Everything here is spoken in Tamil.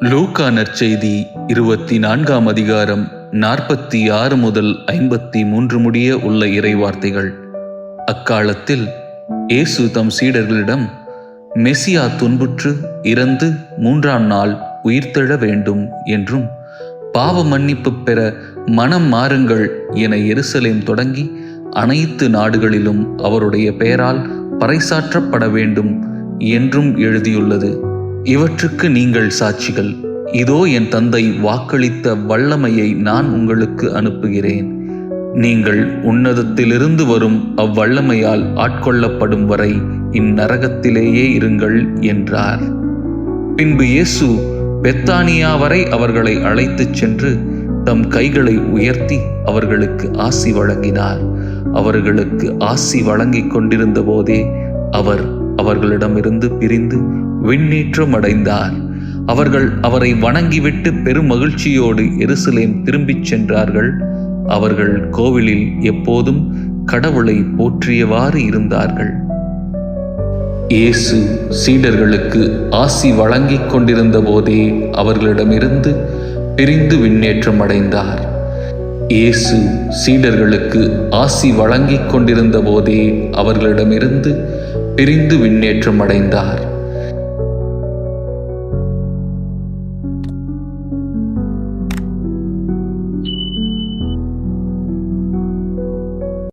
லூக்கா நற்செய்தி இருபத்தி நான்காம் அதிகாரம் நாற்பத்தி ஆறு முதல் ஐம்பத்தி மூன்று முடிய உள்ள இறைவார்த்தைகள். அக்காலத்தில் இயேசு தம் சீடர்களிடம் மெசியா துன்புற்று இறந்து மூன்றாம் நாள் உயிர்த்தெழ வேண்டும் என்றும் பாவ மன்னிப்பு பெற மனம் மாறுங்கள் என எருசலேம் தொடங்கி அனைத்து நாடுகளிலும் அவருடைய பெயரால் பறைசாற்றப்பட வேண்டும் என்றும் எழுதியுள்ளது. இவற்றுக்கு நீங்கள் சாட்சிகள். இதோ என் தந்தை வாக்களித்த வல்லமையை நான் உங்களுக்கு அனுப்புகிறேன். நீங்கள் உன்னதத்திலிருந்து வரும் அவ்வல்லமையால் ஆட்கொள்ளப்படும் வரை இந்நரகத்திலேயே இருங்கள் என்றார். பின்பு இயேசு பெத்தானியா வரை அவர்களை அழைத்துச் சென்று தம் கைகளை உயர்த்தி அவர்களுக்கு ஆசி வழங்கினார். அவர்களுக்கு ஆசி வழங்கிக் கொண்டிருந்த போதே அவர் அவர்களிடமிருந்து பிரிந்து விண்ணேற்றம் அடைந்தார். அவர்கள் அவரை வணங்கிவிட்டு பெரும் மகிழ்ச்சியோடு எருசலேம் திரும்பிச் சென்றார்கள். அவர்கள் கோவிலில் எப்போதும் கடவுளை போற்றியவாறு இருந்தார்கள். இயேசு சீடர்களுக்கு ஆசி வழங்கிக் கொண்டிருந்த போதே அவர்களிடமிருந்து பிரிந்து விண்ணேற்றம் அடைந்தார். இயேசு சீடர்களுக்கு ஆசி வழங்கிக் கொண்டிருந்த போதே அவர்களிடமிருந்து பிரிந்து விண்ணேற்றம் அடைந்தார்.